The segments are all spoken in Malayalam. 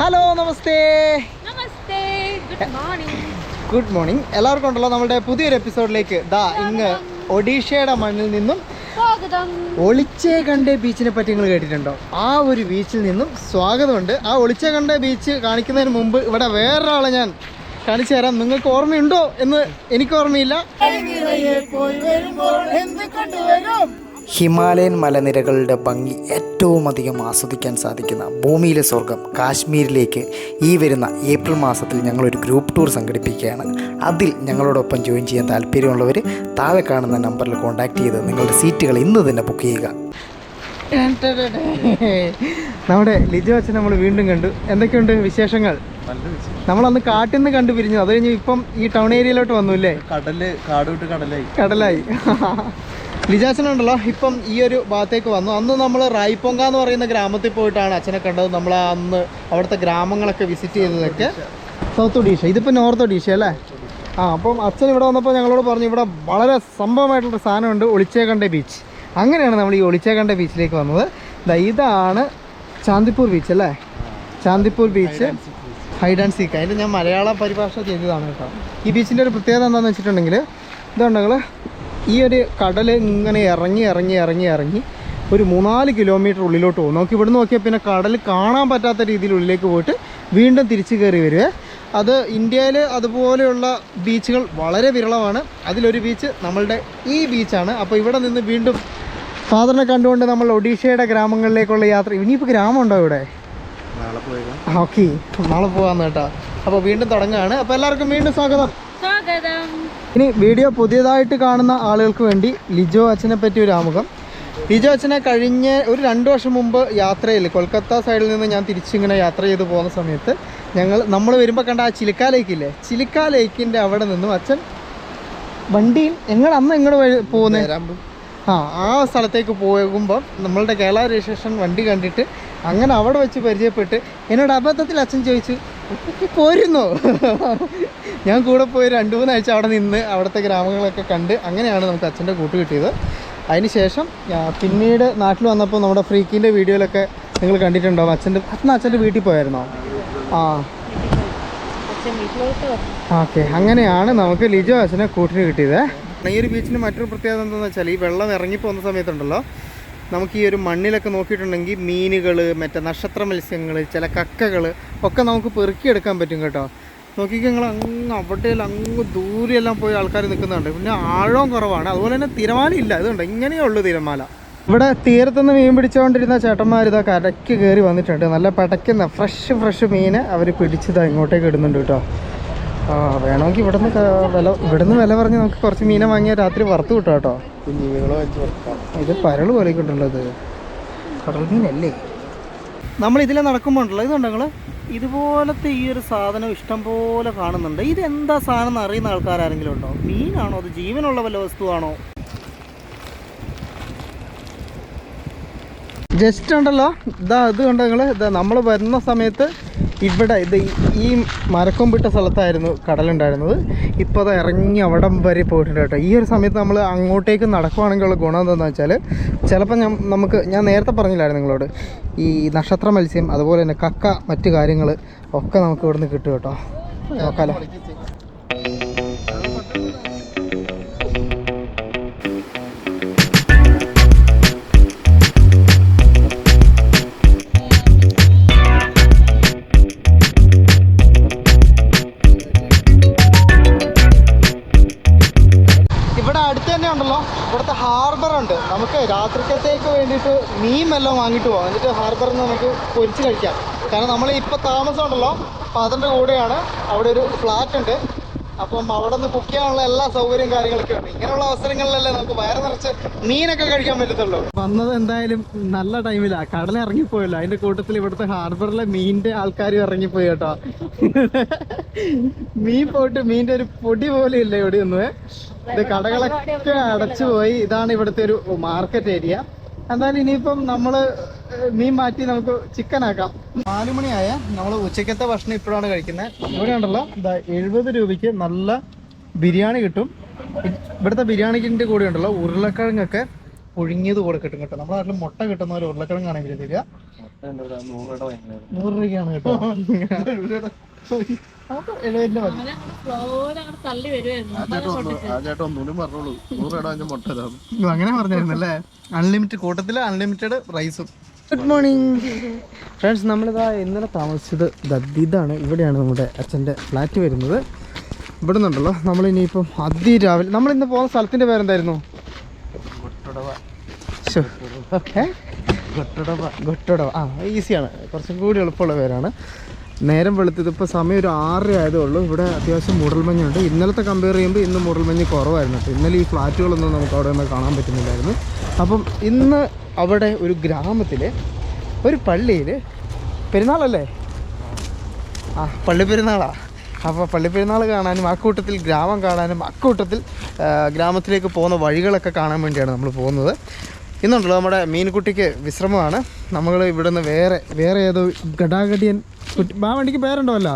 ഹലോ നമസ്തേ. നമസ്തേ. ഗുഡ് മോർണിംഗ് ഗുഡ് മോർണിംഗ് എല്ലാവർക്കും ഉണ്ടല്ലോ നമ്മുടെ പുതിയൊരു എപ്പിസോഡിലേക്ക്. ദാ ഇങ്ങ് ഒഡീഷയുടെ മണ്ണിൽ നിന്നും സ്വാഗതം. ഒളിച്ചേ കണ്ടേ ബീച്ചിനെ പറ്റി നിങ്ങൾ കേട്ടിട്ടുണ്ടോ? ആ ഒരു ബീച്ചിൽ നിന്നും സ്വാഗതമുണ്ട്. ആ ഒളിച്ചേ കണ്ടേ ബീച്ച് കാണിക്കുന്നതിന് മുമ്പ് ഇവിടെ വേറൊരാളെ ഞാൻ കാണിച്ചു തരാം. നിങ്ങൾക്ക് ഓർമ്മയുണ്ടോ എന്ന് എനിക്ക് ഓർമ്മയില്ല. ഹിമാലയൻ മലനിരകളുടെ ഭംഗി ഏറ്റവും അധികം ആസ്വദിക്കാൻ സാധിക്കുന്ന ഭൂമിയിലെ സ്വർഗം കാശ്മീരിലേക്ക് ഈ വരുന്ന ഏപ്രിൽ മാസത്തിൽ ഞങ്ങളൊരു ഗ്രൂപ്പ് ടൂർ സംഘടിപ്പിക്കുകയാണ്. അതിൽ ഞങ്ങളോടൊപ്പം ജോയിൻ ചെയ്യാൻ താല്പര്യമുള്ളവർ താഴെ കാണുന്ന നമ്പറിൽ കോൺടാക്റ്റ് ചെയ്ത് നിങ്ങളുടെ സീറ്റുകൾ ഇന്ന് തന്നെ ബുക്ക് ചെയ്യുക. നമ്മുടെ ലിജു അച്ഛൻ നമ്മൾ വീണ്ടും കണ്ടു. എന്തൊക്കെയുണ്ട് വിശേഷങ്ങൾ? നമ്മളന്ന് കാട്ടിൽ നിന്ന് കണ്ടു പിരിഞ്ഞു അത് കഴിഞ്ഞ് ഇപ്പം ഈ ടൗൺ ഏരിയയിലോട്ട് വന്നു അല്ലേ? കടൽ കാട് വിട്ട് കടലായി. കടലായി. ലിജാച്ചനുണ്ടല്ലോ. ഇപ്പം ഈ ഒരു ഭാഗത്തേക്ക് വന്നു. അന്ന് നമ്മൾ റായ്പൊങ്ക എന്ന് പറയുന്ന ഗ്രാമത്തിൽ പോയിട്ടാണ് അച്ഛനെ കണ്ടത്. നമ്മൾ അന്ന് അവിടുത്തെ ഗ്രാമങ്ങളൊക്കെ വിസിറ്റ് ചെയ്തതൊക്കെ. സൗത്ത് ഒഡീഷ ഇതിപ്പോൾ നോർത്ത് ഒഡീഷ അല്ലേ? ആ അപ്പം അച്ഛൻ ഇവിടെ വന്നപ്പോൾ ഞങ്ങളോട് പറഞ്ഞു ഇവിടെ വളരെ സംഭവമായിട്ടുള്ള സാധനമുണ്ട് ഒളിച്ചേക്കണ്ട ബീച്ച് അങ്ങനെയാണ് നമ്മൾ ഈ ഒളിച്ചേക്കണ്ട ബീച്ചിലേക്ക് വന്നത്. ഇതാണ് ചാന്ദിപ്പൂർ ബീച്ച് അല്ലേ? Chandipur beach hide and seek അതിന്റെ ഞാൻ മലയാള പരിഭാഷ ചെയ്തതാണ് കേട്ടോ. ഈ ബീച്ചിന്റെ ഒരു പ്രത്യേകത എന്താണെന്ന് വെച്ചിട്ടുണ്ടെങ്കിൽ ഇതുണ്ടെങ്കിൽ ഈ ഒരു കടൽ ഇങ്ങനെ ഇറങ്ങി ഇറങ്ങി ഇറങ്ങി ഇറങ്ങി ഒരു മൂന്നാൽ കിലോമീറ്റർ ഉള്ളിലോട്ട് പോകും. നോക്കി ഇവിടുന്ന് നോക്കിയാൽ പിന്നെ കടൽ കാണാൻ പറ്റാത്ത രീതിയിൽ ഉള്ളിലേക്ക് പോയിട്ട് വീണ്ടും തിരിച്ചു കയറി വരുവേ അത് ഇന്ത്യയിൽ അതുപോലെയുള്ള ബീച്ചുകൾ വളരെ വിരളമാണ്. അതിലൊരു ബീച്ച് നമ്മളുടെ ഈ ബീച്ചാണ് അപ്പോൾ ഇവിടെ നിന്ന് വീണ്ടും ഫാദറിനെ കണ്ടുകൊണ്ട് നമ്മൾ ഒഡീഷയുടെ ഗ്രാമങ്ങളിലേക്കുള്ള യാത്ര. ഇനിയിപ്പോൾ ഗ്രാമമുണ്ടോ ഇവിടെ? ഓക്കെ. നാളെ പോകാമെന്ന് കേട്ടോ. അപ്പോൾ വീണ്ടും തുടങ്ങുകയാണ് അപ്പോൾ എല്ലാവർക്കും വീണ്ടും സ്വാഗതം. സ്വാഗതം. ഇനി വീഡിയോ പുതിയതായിട്ട് കാണുന്ന ആളുകൾക്ക് വേണ്ടി ലിജോ അച്ഛനെ പറ്റി ഒരു ആമുഖം. ലിജോ അച്ഛനെ കഴിഞ്ഞ ഒരു രണ്ട് വർഷം മുമ്പ് യാത്രയിൽ കൊൽക്കത്ത സൈഡിൽ നിന്ന് ഞാൻ തിരിച്ചിങ്ങനെ യാത്ര ചെയ്ത് പോകുന്ന സമയത്ത് ഞങ്ങൾ നമ്മൾ വരുമ്പോൾ കണ്ട ആ ചിലിക്ക ലേക്കില്ലേ ചിലിക്ക ലേക്കിന്റെ അവിടെ നിന്നും അച്ഛൻ വണ്ടിയിൽ എങ്ങനെ അന്ന് എങ്ങോട്ട് പോകുന്നത് ആ ആ സ്ഥലത്തേക്ക് പോകുമ്പോൾ നമ്മളുടെ കേരള രജിസ്ട്രേഷൻ വണ്ടി കണ്ടിട്ട് അങ്ങനെ അവിടെ വെച്ച് പരിചയപ്പെട്ട് എന്നോട് അബദ്ധത്തിൽ അച്ഛൻ ചോദിച്ചു പോരുന്നോ? ഞാൻ കൂടെ പോയി രണ്ട് മൂന്നാഴ്ച അവിടെ നിന്ന് അവിടുത്തെ ഗ്രാമങ്ങളൊക്കെ കണ്ട് അങ്ങനെയാണ് നമുക്ക് അച്ഛന്റെ കൂട്ട് കിട്ടിയത്. അതിന് ശേഷം പിന്നീട് നാട്ടിൽ വന്നപ്പോൾ നമ്മുടെ ഫ്രീക്കിന്റെ വീഡിയോയിലൊക്കെ നിങ്ങൾ കണ്ടിട്ടുണ്ടോ അച്ഛന്റെ അച്ഛൻ അച്ഛന്റെ വീട്ടിൽ പോയായിരുന്നോ? ആ. ഓക്കെ അങ്ങനെയാണ് നമുക്ക് ലിജോ അച്ഛനെ കൂട്ടിന് കിട്ടിയത്. ഈ ഒരു ബീച്ചിന് മറ്റൊരു പ്രത്യേകത എന്താണെന്ന് വെച്ചാൽ ഈ വെള്ളം ഇറങ്ങിപ്പോകുന്ന സമയത്തുണ്ടല്ലോ നമുക്ക് ഈ ഒരു മണ്ണിലൊക്കെ നോക്കിയിട്ടുണ്ടെങ്കിൽ മീനുകൾ മറ്റേ നക്ഷത്ര മത്സ്യങ്ങൾ ചില കക്കകൾ ഒക്കെ നമുക്ക് പെറുക്കിയെടുക്കാൻ പറ്റും കേട്ടോ. നോക്കിക്കോ നിങ്ങൾ അങ്ങ് അവിടെ അങ്ങ് ദൂരെയെല്ലാം പോയി ആൾക്കാർ നിൽക്കുന്നുണ്ട്. പിന്നെ ആഴവും കുറവാണ്. അതുപോലെ തന്നെ തിരമാല ഇല്ല. ഇതുണ്ട്. ഇങ്ങനെയേ ഉള്ളൂ തിരമാല. ഇവിടെ തീരത്തുനിന്ന് മീൻ പിടിച്ചുകൊണ്ടിരുന്ന ചേട്ടന്മാർ ഇതാ കരയ്ക്ക് കയറി വന്നിട്ടുണ്ട്. നല്ല പടയ്ക്കുന്ന ഫ്രഷ് ഫ്രഷ് മീൻ അവർ പിടിച്ചതാ ഇങ്ങോട്ടേക്ക് ഇടുന്നുണ്ട് കേട്ടോ. വേണമെങ്കിൽ ഇവിടുന്ന് വില ഇവിടുന്ന് വില പറഞ്ഞ് നമുക്ക് കുറച്ച് മീനെ വാങ്ങിയാൽ രാത്രി വറുത്ത് കിട്ടും കേട്ടോ. ഇത് പരൾ പോലെ കിട്ടുള്ളത് കടൽ മീനല്ലേ നമ്മൾ ഇതിലെ നടക്കുമ്പോൾ ഉണ്ടല്ലോ ഇതുണ്ടോ നിങ്ങൾ ഇതുപോലത്തെ ഈ ഒരു സാധനം ഇഷ്ടം പോലെ കാണുന്നുണ്ട്. ഇത് എന്താ സാധനം എന്ന് അറിയുന്ന ആൾക്കാരെങ്കിലും ഉണ്ടോ? മീനാണോ അത് ജീവനുള്ള വല്ല വസ്തുവാണോ? ജസ്റ്റ് ഉണ്ടല്ലോ. ഇതാ ഇത് കണ്ടോ നിങ്ങൾ ഇതാ നമ്മൾ വരുന്ന സമയത്ത് ഇവിടെ ഇത് ഈ- മരക്കൊമ്പിട്ട സ്ഥലത്തായിരുന്നു കടലുണ്ടായിരുന്നത്. ഇപ്പോൾ അത് ഇറങ്ങി അവിടം വരെ പോയിട്ടുണ്ട് കേട്ടോ. ഈ ഒരു സമയത്ത് നമ്മൾ അങ്ങോട്ടേക്ക് നടക്കുവാണെങ്കിലുള്ള ഗുണം എന്താണെന്ന് വെച്ചാൽ ചിലപ്പോൾ ഞാൻ നമുക്ക് ഞാൻ നേരത്തെ പറഞ്ഞില്ലായിരുന്നു നിങ്ങളോട്. ഈ നക്ഷത്ര മത്സ്യം അതുപോലെ തന്നെ കക്ക മറ്റു കാര്യങ്ങൾ ഒക്കെ നമുക്ക് ഇവിടുന്ന് കിട്ടും കേട്ടോ. നോക്കാലോ. മീൻ വല്ലതും വാങ്ങിയിട്ട് പോകാം. എന്നിട്ട് ഹാർബറിൽ നിന്ന് നമുക്ക് പൊരിച്ച് കഴിക്കാം. കാരണം നമ്മൾ ഇപ്പോൾ താമസം ഉണ്ടല്ലോ അപ്പോൾ അതിന്റെ കൂടെയാണ് അവിടെ ഒരു ഫ്ലാറ്റ് ഉണ്ട്. അപ്പം അവിടെ നിന്ന് കുക്ക് ചെയ്യാനുള്ള എല്ലാ സൗകര്യവും കാര്യങ്ങളൊക്കെ ഉണ്ട്. ഇങ്ങനെയുള്ള അവസരങ്ങളിലല്ലേ നമുക്ക് വയറ് നിറച്ച് മീനൊക്കെ കഴിക്കാൻ പറ്റത്തുള്ളൂ. വന്നത് എന്തായാലും നല്ല ടൈമിലാണ് കടൽ ഇറങ്ങിപ്പോയല്ലോ. അതിന്റെ കൂട്ടത്തിൽ ഇവിടുത്തെ ഹാർബറിലെ മീനിന്റെ ആൾക്കാരും ഇറങ്ങിപ്പോയി കേട്ടോ. മീൻ പോയിട്ട് മീനിന്റെ ഒരു പൊടി പോലും ഇല്ല ഇവിടെ ഒന്ന് ഇത് കടകളൊക്കെ അടച്ചു പോയി ഇതാണ് ഇവിടുത്തെ ഒരു മാർക്കറ്റ് ഏരിയ എന്തായാലും ഇനിയിപ്പം നമ്മൾ ഏഹ്, മീൻ മാറ്റി നമുക്ക് ചിക്കൻ ആക്കാം. നാലു മണിയായ. നമ്മൾ ഉച്ചക്കത്തെ ഭക്ഷണം ഇപ്പോഴാണ് കഴിക്കുന്നത്. ഇവിടെ ഉണ്ടല്ലോ ഇതാ എഴുപത് രൂപയ്ക്ക് നല്ല ബിരിയാണി കിട്ടും. ഇവിടുത്തെ ബിരിയാണിക്കിന്റെ കൂടെ ഉണ്ടല്ലോ ഉരുളക്കിഴങ്ങൊക്കെ പുഴുങ്ങിയത് കൂടെ കിട്ടും കേട്ടോ. നമ്മുടെ നാട്ടിൽ മുട്ട കിട്ടുന്ന ഒരു ഉരുളക്കിഴങ്ങാണെങ്കിൽ തരിക. നൂറ് രൂപയ്ക്കാണ് കേട്ടോ. അങ്ങനെ പറഞ്ഞായിരുന്നല്ലേ അൺലിമിറ്റഡ് കൂട്ടത്തിൽ അൺലിമിറ്റഡ് റൈസും ഗുഡ് മോർണിംഗ് ഫ്രണ്ട്സ് നമ്മളിതാ ഇന്നലെ താമസിച്ചത് ഇതാണ്. ഇവിടെയാണ് നമ്മുടെ അച്ഛന്റെ ഫ്ലാറ്റ് വരുന്നത്. ഇവിടെ നിന്നുണ്ടല്ലോ നമ്മളിനിയിപ്പം അതിരാവിലെ നമ്മളിന്ന് പോകുന്ന സ്ഥലത്തിന്റെ പേരെന്തായിരുന്നു? ഗൊട്ടടവ? ഗൊട്ടടവ. ആ ഈസിയാണ് കുറച്ചും കൂടി എളുപ്പമുള്ള പേരാണ്. നേരം വെളുത്തത്. ഇപ്പോൾ സമയം ഒരു ആറര ആയതേ ഉള്ളൂ. ഇവിടെ അത്യാവശ്യം മൂടൽമഞ്ഞുണ്ട് ഇന്നലത്തെ കമ്പയർ ചെയ്യുമ്പോൾ ഇന്ന് മൂടൽമഞ്ഞ് കുറവായിരുന്നു കേട്ടോ. ഇന്നലെ ഈ ഫ്ലാറ്റുകളൊന്നും നമുക്ക് അവിടെ നിന്ന് കാണാൻ പറ്റുന്നില്ലായിരുന്നു. അപ്പം ഇന്ന് അവിടെ ഒരു ഗ്രാമത്തിൽ ഒരു പള്ളിയിൽ പെരുന്നാളല്ലേ? ആ പള്ളി പെരുന്നാളാ. അപ്പോൾ പള്ളി പെരുന്നാൾ കാണാനും അക്കൂട്ടത്തിൽ ഗ്രാമം കാണാനും അക്കൂട്ടത്തിൽ ആ, ഗ്രാമത്തിലേക്ക് പോകുന്ന വഴികളൊക്കെ കാണാൻ വേണ്ടിയാണ് നമ്മൾ പോകുന്നത്. ഇന്നുണ്ടല്ലോ നമ്മുടെ മീൻകുട്ടിക്ക് വിശ്രമമാണ്. നമ്മൾ ഇവിടുന്ന് വേറെ വേറെ ഏതോ ഗടാഗടിയൻ ആ വണ്ടിക്ക് പേരുണ്ടോ അല്ല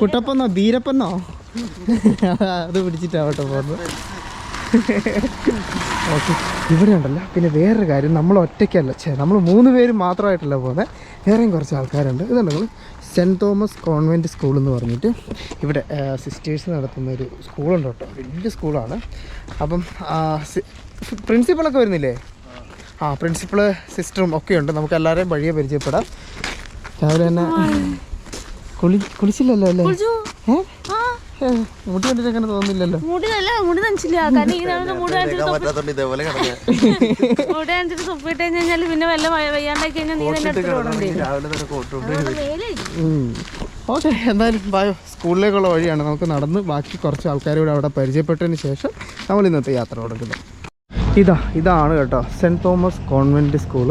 കുട്ടപ്പന്നോ ധീരപ്പന്നോ? അത് പിടിച്ചിട്ടാവട്ടെ പോകുന്നത്. ഓക്കെ. ഇവിടെ ഉണ്ടല്ലോ. പിന്നെ വേറൊരു കാര്യം നമ്മൾ ഒറ്റയ്ക്കല്ല. ചേ നമ്മൾ മൂന്ന് പേര് മാത്രമായിട്ടല്ല പോകുന്നത് വേറെയും കുറച്ച് ആൾക്കാരുണ്ട്. ഇതുണ്ട് നിങ്ങൾ സെന്റ് തോമസ് കോൺവെന്റ് സ്കൂൾ എന്ന് പറഞ്ഞിട്ട് ഇവിടെ സിസ്റ്റേഴ്സ് നടത്തുന്ന ഒരു സ്കൂളുണ്ട് കേട്ടോ. വലിയ സ്കൂളാണ്. അപ്പം പ്രിൻസിപ്പളൊക്കെ വരുന്നില്ലേ? ആ പ്രിൻസിപ്പൾ സിസ്റ്ററും ഒക്കെ ഉണ്ട്. നമുക്ക് എല്ലാവരെയും വഴിയെ പരിചയപ്പെടാം. രാവിലെ തന്നെ കുളി കുളിച്ചില്ലല്ലോ അല്ലേ? മുടി കണ്ടിട്ട് അങ്ങനെ തോന്നുന്നില്ലല്ലോ. മുടി നല്ല മുടി നനച്ചില്ല. കാരണം ഈ നേരത്തെ മുടി നനച്ചിട്ട് പറ്റാത്തോണ്ട് ഇതേപോലെ കിടക്കുക മുടി നനച്ചിട്ട് തുപ്പിട്ട് കഴിഞ്ഞാൽ പിന്നെ വല്ല വയ- വയ്യാണ്ടായി കഴിഞ്ഞാൽ നീ തന്നെ എടുത്തിട്ട് പോകണ്ടേ രാവിലെ തന്നെ കോട്ടുണ്ട് ഓക്കെ എന്തായാലും ബായോ സ്കൂളിലേക്കുള്ള വഴിയാണ്. നമുക്ക് നടന്ന് ബാക്കി കുറച്ച് ആൾക്കാരോട് അവിടെ പരിചയപ്പെട്ടതിന് ശേഷം നമ്മൾ ഇന്നത്തെ യാത്ര തുടങ്ങുന്നത് ഇതാ ഇതാണ് കേട്ടോ സെന്റ് തോമസ് കോൺവെന്റ് സ്കൂൾ.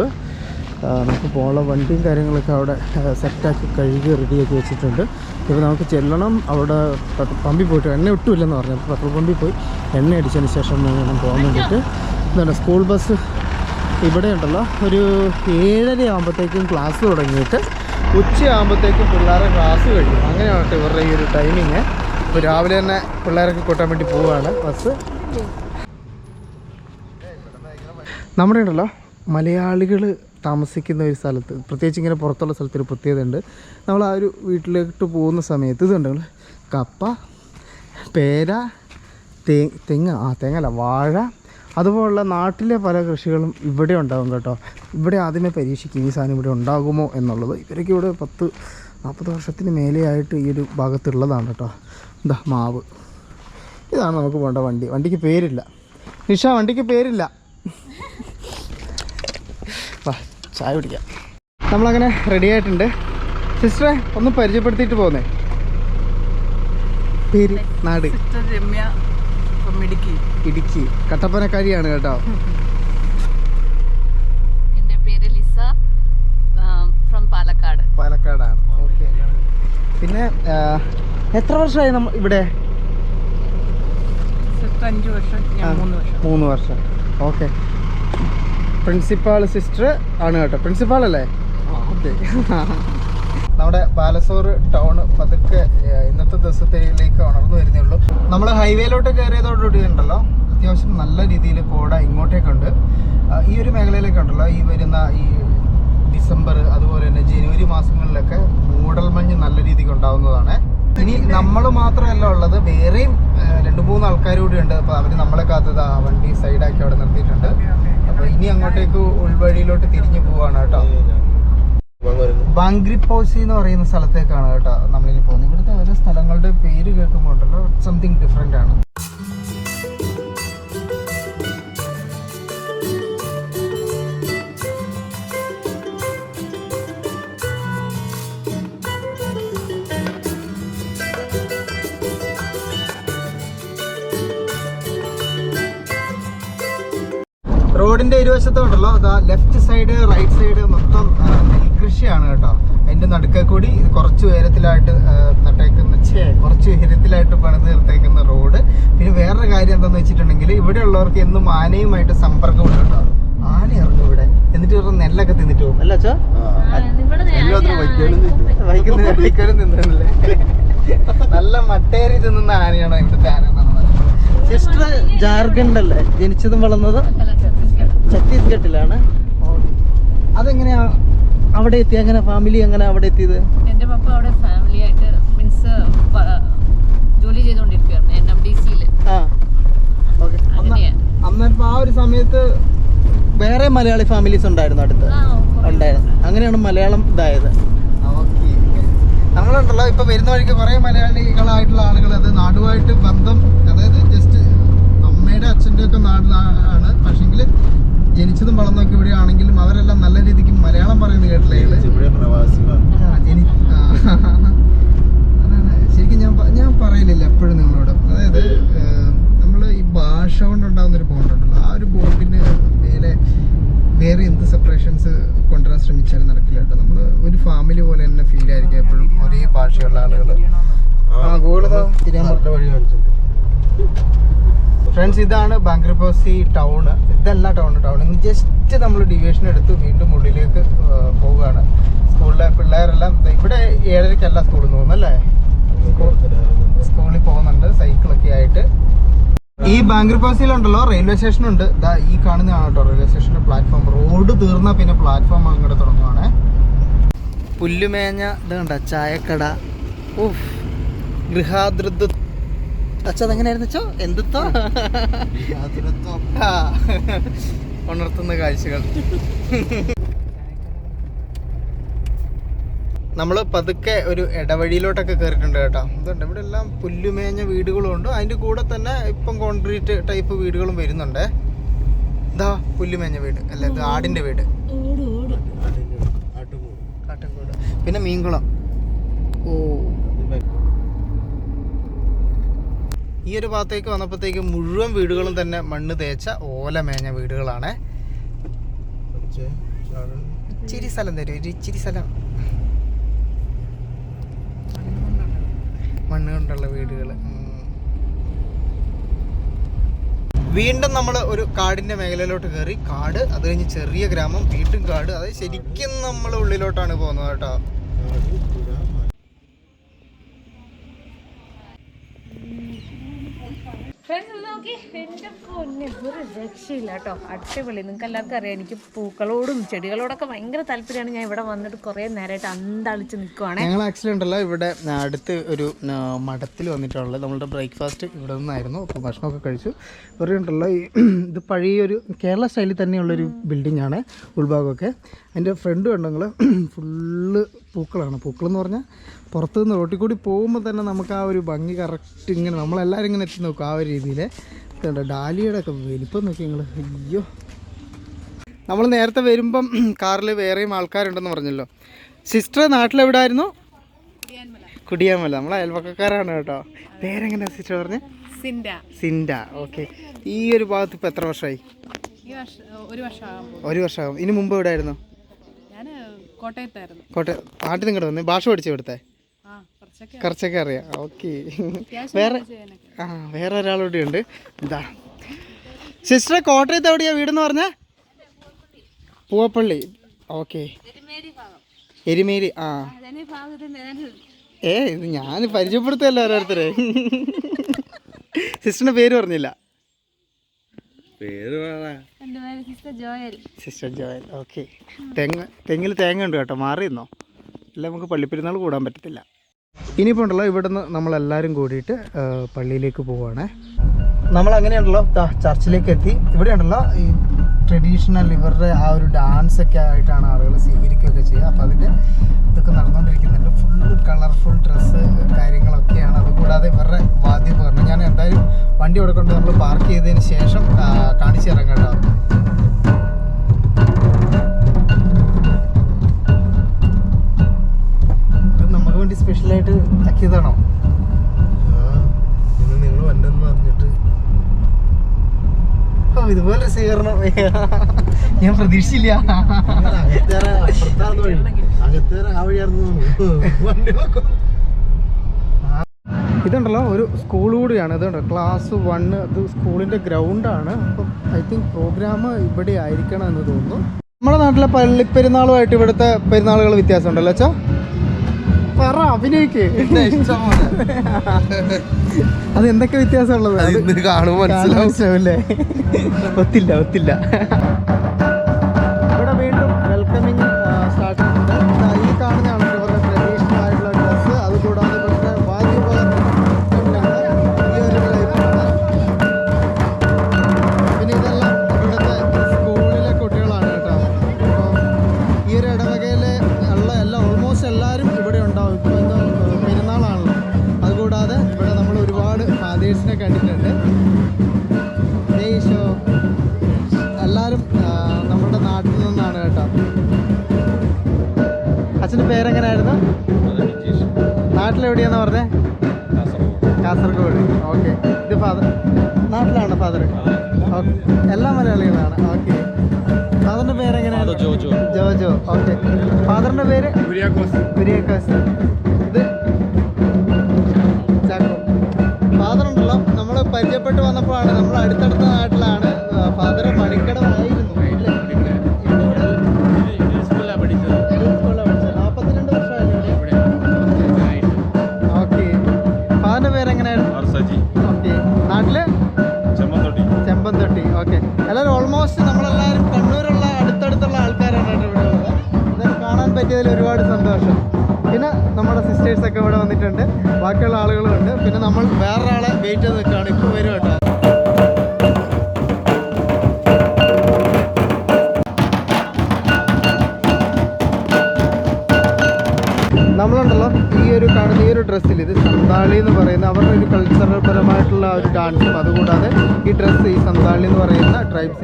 നമുക്ക് പോകാനുള്ള വണ്ടിയും കാര്യങ്ങളൊക്കെ അവിടെ സെറ്റാക്കി കഴുകി റെഡിയാക്കി വെച്ചിട്ടുണ്ട്. ഇപ്പോൾ നമുക്ക് ചെല്ലണം അവിടെ പമ്പിൽ പോയിട്ട് എണ്ണ ഒട്ടുമില്ലെന്ന് പറഞ്ഞു. പെട്രോൾ പമ്പിൽ പോയി എണ്ണ അടിച്ചതിന് ശേഷം വേണം പോകാൻ വേണ്ടിയിട്ട്. എന്താണ് സ്കൂൾ ബസ് ഇവിടെ ഉണ്ടല്ലോ ഒരു ഏഴര ആകുമ്പോഴത്തേക്കും ക്ലാസ് തുടങ്ങിയിട്ട് ഉച്ചയാകുമ്പോഴത്തേക്കും പിള്ളേരെ ക്ലാസ് കഴിയും. അങ്ങനെയാണ് ഇവരുടെ ഈ ഒരു ടൈമിങ് ഇപ്പോൾ രാവിലെ തന്നെ പിള്ളേരൊക്കെ കൂട്ടാൻ വേണ്ടി പോവുകയാണ് ബസ് നമ്മുടെ ഉണ്ടല്ലോ മലയാളികൾ താമസിക്കുന്ന ഒരു സ്ഥലത്ത് പ്രത്യേകിച്ച് ഇങ്ങനെ പുറത്തുള്ള സ്ഥലത്തൊരു പ്രത്യേകത ഉണ്ട് നമ്മൾ ആ ഒരു വീട്ടിലേക്ക് പോകുന്ന സമയത്ത് ഇതുണ്ട് കപ്പ പേര തേ തെങ്ങ് ആ തേങ്ങല്ല വാഴ. അതുപോലുള്ള നാട്ടിലെ പല കൃഷികളും ഇവിടെ ഉണ്ടാകും കേട്ടോ. ഇവിടെ ആദ്യമേ പരീക്ഷിക്കും ഈ സാധനം ഇവിടെ ഉണ്ടാകുമോ എന്നുള്ളത്. ഇവരൊക്കെ ഇവിടെ പത്ത് നാൽപ്പത് വർഷത്തിന് മേലെയായിട്ട് ഈ ഒരു ഭാഗത്തുള്ളതാണ് കേട്ടോ. എന്താ മാവ്. ഇതാണ് നമുക്ക് പോകേണ്ട വണ്ടി. വണ്ടിക്ക് പേരില്ല. നിഷ വണ്ടിക്ക് പേരില്ല. ചായ കുടിക്കാം. നമ്മളങ്ങനെ റെഡി ആയിട്ടുണ്ട്. സിസ്റ്ററെ ഒന്ന് പരിചയപ്പെടുത്തിയിട്ട് പോന്നേ. പേര് നാട്. സിസ്റ്റർ രമ്യ ഇടുക്കി. ഇടുക്കി. കട്ടപ്പനക്കാരിയാണ് കേട്ടോ. എന്റെ പേര് ലിസ. ഫ്രം പാലക്കാട്. പാലക്കാടാണ്. ഓക്കെ. പിന്നെ എത്ര വർഷമായി നമ്മ ഇവിടെ? അഞ്ച്. വർഷം. മൂന്ന് വർഷം. ഓക്കെ. പ്രിൻസിപ്പാൾ സിസ്റ്റർ ആണ് കേട്ടോ. പ്രിൻസിപ്പാൾ അല്ലേ ഓക്കെ. നമ്മുടെ ബാലസോർ ടൗൺ പതുക്കെ ഇന്നത്തെ ദിവസത്തേക്ക് ഉണർന്നു വരുന്നേ ഉള്ളൂ നമ്മൾ ഹൈവേയിലോട്ട് കയറിയതോടുകൂടി ഉണ്ടല്ലോ. അത്യാവശ്യം നല്ല രീതിയിൽ കോട ഇങ്ങോട്ടേക്കുണ്ട് ഈ ഒരു മേഖലയിലേക്കുണ്ടല്ലോ ഈ വരുന്ന ഈ ഡിസംബർ അതുപോലെ തന്നെ ജനുവരി മാസങ്ങളിലൊക്കെ മൂടൽമഞ്ഞ് നല്ല രീതിക്ക് ഉണ്ടാവുന്നതാണ്. ഇനി നമ്മൾ മാത്രമല്ല ഉള്ളത് വേറെയും രണ്ട് മൂന്ന് ആൾക്കാർ കൂടി ഉണ്ട്. അപ്പോൾ അവർ നമ്മളെ കാത്തത് ആ വണ്ടി സൈഡാക്കി അവിടെ നിർത്തിയിട്ടുണ്ട്. ഇനി അങ്ങോട്ടേക്ക് ഉൾവഴിയിലോട്ട് തിരിഞ്ഞു പോവാണ് കേട്ടോ. ബാംഗ്രിപ്പോസി എന്ന് പറയുന്ന സ്ഥലത്തേക്കാണ് കേട്ടോ നമ്മളിനി പോകുന്നത്. ഇവിടുത്തെ ഓരോ സ്ഥലങ്ങളുടെ പേര് കേൾക്കുമ്പോൾ ഉണ്ടല്ലോ സംതിങ് ഡിഫറെന്റ് ആണ്. റോഡിന്റെ ഇരുവശത്തും ഉണ്ടല്ലോ അതാ ലെഫ്റ്റ് സൈഡ് റൈറ്റ് സൈഡ് മൊത്തം നെൽകൃഷിയാണ് കേട്ടോ. അതിന്റെ നടുക്കെ കൂടി കുറച്ച് ഉയരത്തിലായിട്ട് നട്ടേക്കുന്ന ഛേ കുറച്ച് ഉയരത്തിലായിട്ട് പണിത് നിർത്തേക്കുന്ന റോഡ്. പിന്നെ വേറൊരു കാര്യം എന്താന്ന് വെച്ചിട്ടുണ്ടെങ്കിൽ ഇവിടെ ഉള്ളവർക്ക് എന്നും ആനയുമായിട്ട് സമ്പർക്കമുണ്ട് കേട്ടോ. ആന ഇറങ്ങും ഇവിടെ. എന്നിട്ട് ഇവരുടെ നെല്ലൊക്കെ തിന്നിട്ട് പോകും. അല്ല അച്ഛാ വൈക്കലും നല്ല മട്ടേരി തിന്നുന്ന ആനയാണോ ഇവിടുത്തെ ആന സിസ്റ്റർ ജാർഖണ്ഡ് അല്ലേ ജനിച്ചതും വളർന്നതും? ഛത്തീസ്ഗഡിലാണ്. അതെങ്ങനെയാ അവിടെ എത്തി? അങ്ങനെ ഫാമിലി അങ്ങനെ അവിടെ എത്തിയത്? എന്റെ പപ്പ അവിടെ ഫാമിലി ആയിട്ട് മീൻസ് ജോലി ചെയ്തുകൊണ്ടിരിക്കുകയായിരുന്നു എൻ എം ഡി സിയിൽ ആ. ഒരു സമയത്ത് വേറെ മലയാളി ഫാമിലീസ് ഉണ്ടായിരുന്നു അടുത്ത്? ആ ഉണ്ടായിരുന്നു. അങ്ങനെയാണ് മലയാളം ഇതായത്. നമ്മളുണ്ടല്ലോ ഇപ്പൊ വരുന്ന വഴിക്ക് കുറെ മലയാളികളായിട്ടുള്ള ആളുകൾ അത് നാടുമായിട്ട് ബന്ധം അതായത് ജസ്റ്റ് അമ്മയുടെ അച്ഛന്റെ ഒക്കെ നാട് ആണ്. പക്ഷെങ്കിൽ ജനിച്ചതും വളർന്നൊക്കെ ഇവിടെ ആണെങ്കിലും അവരെല്ലാം നല്ല രീതിക്ക് മലയാളം പറയുന്നത് കേട്ടില്ലേ ശരിക്കും ഞാൻ ഞാൻ പറയലില്ല എപ്പോഴും നിങ്ങളോട്. അതായത് നമ്മൾ ഈ ഭാഷ കൊണ്ടുണ്ടാകുന്ന ഒരു ബോണ്ടുണ്ടല്ലോ ആ ഒരു ബോണ്ടിന് മേലെ വേറെ എന്ത് സെപ്പറേഷൻസ് കൊണ്ടുവരാൻ ശ്രമിച്ചാലും നടക്കില്ല കേട്ടോ. നമ്മൾ ഒരു ഫാമിലി പോലെ തന്നെ ഫീൽ ആയിരിക്കും എപ്പോഴും ഒരേ ഭാഷയുള്ള ആളുകൾ ആ ഗൂഗിൾ അവരുടെ വഴി കാണിച്ചിട്ടുണ്ട്. ഫ്രണ്ട്സ് ഇതാണ് ബാങ്ക്രിപ്പോസി ടൗണ് ഇതല്ല ടൗൺ ടൗണിൽ നിന്ന് ജസ്റ്റ് നമ്മൾ ഡിവിഷൻ എടുത്ത് വീണ്ടും ഉള്ളിലേക്ക് പോവുകയാണ്. സ്കൂളിലെ പിള്ളേരെല്ലാം ഇവിടെ ഏഴരയ്ക്കല്ല സ്കൂളിൽ നിന്ന് തോന്നുന്നല്ലേ സ്കൂളിൽ പോകുന്നുണ്ട് സൈക്കിളൊക്കെ ആയിട്ട്. ഈ ബാങ്ക്രിപ്പോസിയിലുണ്ടല്ലോ റെയിൽവേ സ്റ്റേഷൻ ഉണ്ട്. ഇതാ ഈ കാണുന്നതാണ് കേട്ടോ റെയിൽവേ സ്റ്റേഷന്റെ പ്ലാറ്റ്ഫോം റോഡ് തീർന്നാൽ പിന്നെ പ്ലാറ്റ്ഫോം അങ്ങോട്ട് തുടങ്ങുവാണ്. പുല്ലുമേഞ്ഞ ഇത് കണ്ട ചായക്കട. ഉഫ്. ഗൃഹാതൃത്വ അച്ഛാ അതെങ്ങനെയായിരുന്നു അച്ഛോ? എന്തുത്തോ? ഉണർത്തുന്ന കാഴ്ചകൾ. നമ്മൾ പതുക്കെ ഒരു ഇടവഴിയിലോട്ടൊക്കെ കയറിയിട്ടുണ്ട് കേട്ടോ. ഇതുണ്ട്. ഇവിടെ എല്ലാം പുല്ലുമേഞ്ഞ വീടുകളും ഉണ്ട് അതിന്റെ കൂടെ തന്നെ ഇപ്പം കോൺക്രീറ്റ് ടൈപ്പ് വീടുകളും വരുന്നുണ്ട്. ഇതാ പുല്ലുമേഞ്ഞ വീട്. അല്ല ഇത് ആടിന്റെ വീട്. പിന്നെ മീൻകുളം. ഓ. ഈ ഒരു ഭാഗത്തേക്ക് വന്നപ്പോഴത്തേക്ക് മുഴുവൻ വീടുകളും തന്നെ മണ്ണ് തേച്ച ഓല മേഞ്ഞ വീടുകളാണ്. ഇച്ചിരി സ്ഥലം തരും ഒരു ഇച്ചിരി സ്ഥലം. മണ്ണ് കൊണ്ടുള്ള വീടുകൾ വീണ്ടും നമ്മൾ ഒരു കാടിന്റെ മേഖലയിലോട്ട് കയറി. കാട് അത് കഴിഞ്ഞ് ചെറിയ ഗ്രാമം വീണ്ടും കാട്. അത് ശരിക്കും നമ്മൾ ഉള്ളിലോട്ടാണ് പോകുന്നത് കേട്ടോ ഫ്രണ്ട്സ് നോക്കി എന്റെ പൊന്നെ ഒരു രക്ഷയില്ല കേട്ടോ. അടിപൊളി. നിങ്ങൾക്ക് എല്ലാവർക്കും അറിയാം എനിക്ക് പൂക്കളോടും ചെടികളോടൊക്കെ ഭയങ്കര താല്പര്യമാണ്. ഞാൻ ഇവിടെ വന്നിട്ട് കുറേ നേരമായിട്ട് അന്തളിച്ച് നിൽക്കുവാണ് ഞങ്ങൾ ആക്ച്വലി ഉണ്ടല്ലോ ഇവിടെ അടുത്ത് ഒരു മഠത്തിൽ വന്നിട്ടുള്ളത്. നമ്മളുടെ ബ്രേക്ക്ഫാസ്റ്റ് ഇവിടെ നിന്നായിരുന്നു. അപ്പോൾ ഭക്ഷണമൊക്കെ കഴിച്ചു. ഇവിടെ ഉണ്ടല്ലോ ഈ ഇത് പഴയ ഒരു കേരള സ്റ്റൈലിൽ തന്നെയുള്ളൊരു ബിൽഡിംഗ് ആണ് ഉൾഭാഗമൊക്കെ. അതിന്റെ ഫ്രണ്ട് കണ്ടെങ്കിൽ ഫുള്ള് പൂക്കളാണ്. പൂക്കളെന്ന് പറഞ്ഞാൽ പുറത്തു നിന്ന് റോട്ടിൽ കൂടി പോകുമ്പോൾ തന്നെ നമുക്ക് ആ ഒരു ഭംഗി കറക്റ്റ് ഇങ്ങനെ നമ്മളെല്ലാവരും ഇങ്ങനെ എത്തി നോക്കും ആ ഒരു രീതിയിൽ കണ്ടോ ഡാലിയുടെ ഒക്കെ വലിപ്പം നോക്കി നിങ്ങൾ അയ്യോ. നമ്മൾ നേരത്തെ വരുമ്പം കാറിൽ വേറെയും ആൾക്കാരുണ്ടെന്ന് പറഞ്ഞല്ലോ. സിസ്റ്റർ നാട്ടിലെവിടായിരുന്നു? കുടിയാമല നമ്മളെ അയൽവക്കക്കാരാണ് കേട്ടോ. പേരെങ്ങനെയാണ് സിസ്റ്റർ പറഞ്ഞ്? സിൻഡ. സിൻഡ. ഓക്കെ. ഈ ഒരു ഭാഗത്ത് ഇപ്പം എത്ര വർഷമായി ഒരു വർഷമാകും. ഇനി മുമ്പ് എവിടെ ആയിരുന്നു ഞാൻ കോട്ടയത്തായിരുന്നു. കോട്ടയം നാട്ടിൽ നിങ്ങളുടെ വന്നേ. ഭാഷ പഠിച്ചു ഇവിടുത്തെ? കുറച്ചൊക്കെ അറിയാം. ഓക്കെ. വേറെ ആ വേറെ ഒരാളോട് ഉണ്ട്. എന്താ സിസ്റ്റർ കോട്ടയത്ത് എവിടെയാ വീടെന്ന് പറഞ്ഞ? പൂവപ്പള്ളി. ഓക്കെ. എരിമേരി ആ. ഏ ഇത് ഞാൻ പരിചയപ്പെടുത്തല്ലോ ഓരോരുത്തരെ. സിസ്റ്ററിന്റെ പേര് പറഞ്ഞില്ല. പേര് വേണ എന്റെ sister Joel. Sister Joel. Okay. തെങ്ങ് തെങ്ങിൽ തേങ്ങ ഉണ്ട് കേട്ടോ. മാറിയിരുന്നോ അല്ല നമുക്ക് പള്ളിപ്പെരുന്നാൾ കൂടാൻ പറ്റത്തില്ല. ഇനിയിപ്പോൾ ഉണ്ടല്ലോ ഇവിടുന്ന് നമ്മളെല്ലാവരും കൂടിയിട്ട് പള്ളിയിലേക്ക് പോവുകയാണേ നമ്മൾ അങ്ങനെയുണ്ടല്ലോ ചർച്ചിലേക്ക് എത്തി ഇവിടെ ഉണ്ടല്ലോ ഈ ട്രഡീഷണൽ ഇവരുടെ ആ ഒരു ഡാൻസ് ഒക്കെ ആയിട്ടാണ് ആളുകൾ സ്വീകരിക്കുകയൊക്കെ ചെയ്യുക. അപ്പോൾ അതിന്റെ ഇതൊക്കെ നടന്നുകൊണ്ടിരിക്കുന്നുണ്ട്. ഫുൾ കളർഫുൾ ഡ്രസ്സ് കാര്യങ്ങളൊക്കെയാണ്. അതുകൂടാതെ ഇവരുടെ വാദ്യോപകരണം ഞാൻ എന്തായാലും വണ്ടി ഇവിടെ കൊണ്ട് നമ്മൾ പാർക്ക് ചെയ്തതിന് ശേഷം കാണിച്ചു വേണ്ടി സ്പെഷ്യലായിട്ട് ആക്കിയതാണോ? ഇന്ന് നിങ്ങൾ വന്നെന്ന് പറഞ്ഞിട്ട്. ഓ ഇതുപോലെ സ്വീകരണം. ഞാൻ പ്രതീക്ഷിച്ചില്ല. ഇതുണ്ടല്ലോ ഒരു സ്കൂൾ കൂടിയാണ്. ഇതുണ്ട് ക്ലാസ് വണ്ണ് അത് സ്കൂളിന്റെ ഗ്രൗണ്ടാണ് അപ്പം ഐ തിങ്ക് പ്രോഗ്രാം ഇവിടെ ആയിരിക്കണം എന്ന് തോന്നുന്നു. നമ്മുടെ നാട്ടിലെ പള്ളിപ്പെരുന്നാളുമായിട്ട് ഇവിടുത്തെ പെരുന്നാളുകൾ വ്യത്യാസമുണ്ടല്ലോ അച്ഛാ? അഭിനയിക്ക്. അത് എന്തൊക്കെ വ്യത്യാസമുള്ളത്? കാണുമ്പോൾ മനസ്സിലാവും. മനസ്സിലാവില്ലേ? ഒത്തില്ല ഒത്തില്ല. പേര് കുര്യാക്കോസ് ഇത്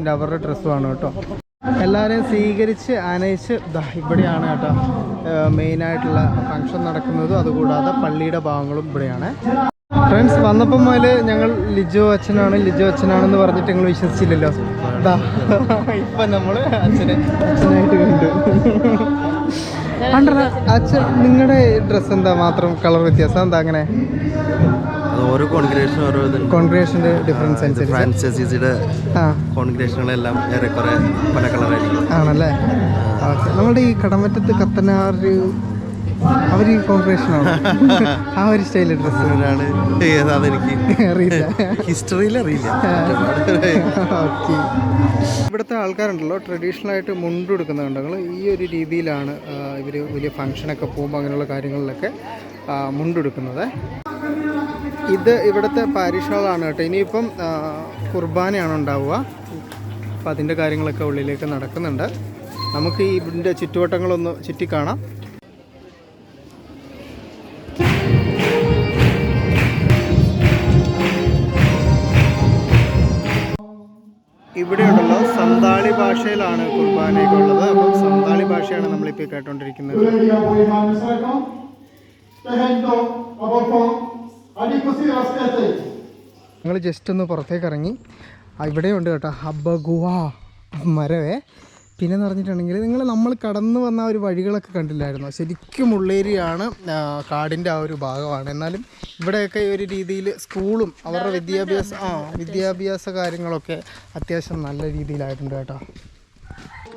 ട്രൈബ്സിന്റെ അവരുടെ ഡ്രസ്സുമാണ് കേട്ടോ. എല്ലാവരെയും സ്വീകരിച്ച് അനയിച്ച് ഇവിടെയാണ് കേട്ടോ മെയിനായിട്ടുള്ള ഫങ്ഷൻ നടക്കുന്നത്. അതുകൂടാതെ പള്ളിയുടെ ഭാഗങ്ങളും ഇവിടെയാണ്. ഫ്രണ്ട്സ് വന്നപ്പം മുതൽ ഞങ്ങൾ ലിജോ അച്ഛനാണ് ലിജോ അച്ഛനാണെന്ന് പറഞ്ഞിട്ട് ഞങ്ങൾ വിശ്വസിച്ചില്ലല്ലോ. ഇപ്പം നമ്മൾ അച്ഛനെ അച്ഛനായിട്ട് കണ്ടു അണ്ടറ അച്ഛൻ നിങ്ങളുടെ ഡ്രസ്സ് എന്താ? മാത്രം കളർ വ്യത്യാസം എന്താ അങ്ങനെ? ഓരോ കോൺഗ്രേഷൻ ഓരോ ഇതുണ്ട്. കോൺഗ്രേഷന്റെ ഡിഫറൻസ് അനുസരിച്ച്. ഫ്രാൻസിസിയുടെ കോൺഗ്രേഷനുകളെല്ലാം ഏറെക്കുറെ പല കളറായിരിക്കും ആണല്ലേ? ഓക്കെ. നമ്മുടെ ഈ കടമറ്റത്ത് കത്തനാർ അവർ ഈ കോൺഗ്രേഷനാണ് ആ ഒരു സ്റ്റൈൽ ഡ്രസ്സ്. ഒരാൾ അതെനിക്ക്? അറിയില്ല. ഹിസ്റ്ററിയിൽ അറിയില്ല. ഓക്കെ. ഇവിടുത്തെ ആൾക്കാരുണ്ടല്ലോ ട്രഡീഷണൽ ആയിട്ട് മുണ്ട് കൊടുക്കുന്നുണ്ട് നിങ്ങൾ ഈ ഒരു രീതിയിലാണ് ഇവർ വലിയ ഫങ്ഷനൊക്കെ പോകുമ്പോൾ അങ്ങനെയുള്ള കാര്യങ്ങളിലൊക്കെ മുണ്ടെടുക്കുന്നത്. ഇത് ഇവിടുത്തെ പാരിഷ് ഹാളാണ് കേട്ടോ. ഇനിയിപ്പം കുർബാനയാണ് ഉണ്ടാവുക. അപ്പം അതിന്റെ കാര്യങ്ങളൊക്കെ ഉള്ളിലേക്ക് നടക്കുന്നുണ്ട്. നമുക്ക് ഇതിന്റെ ചുറ്റുവട്ടങ്ങളൊന്ന് ചുറ്റിക്കാണാം. കാണാം ഉണ്ടല്ലോ സന്താളി ഭാഷയിലാണ് കുർബാനയൊക്കെ ഉള്ളത്. അപ്പം സന്താളി ഭാഷയാണ് നമ്മളിപ്പോൾ കേട്ടോണ്ടിരിക്കുന്നത്. ഞങ്ങൾ ജസ്റ്റ് ഒന്ന് പുറത്തേക്ക് ഇറങ്ങി. ഇവിടെ ഇവിടെയുണ്ട് കേട്ടോ. ഹബ്ബഗുവ മരവേ. പിന്നെ എന്ന് പറഞ്ഞിട്ടുണ്ടെങ്കിൽ നിങ്ങൾ നമ്മൾ കടന്നു വന്ന ആ ഒരു വഴികളൊക്കെ കണ്ടില്ലായിരുന്നു? ശരിക്കും ഉള്ളേരിയാണ് കാടിന്റെ ആ ഒരു ഭാഗമാണ്. എന്നാലും ഇവിടെയൊക്കെ ഈ ഒരു രീതിയിൽ സ്കൂളും അവരുടെ വിദ്യാഭ്യാസ ആ വിദ്യാഭ്യാസ കാര്യങ്ങളൊക്കെ അത്യാവശ്യം നല്ല രീതിയിലായിട്ടുണ്ട് കേട്ടോ.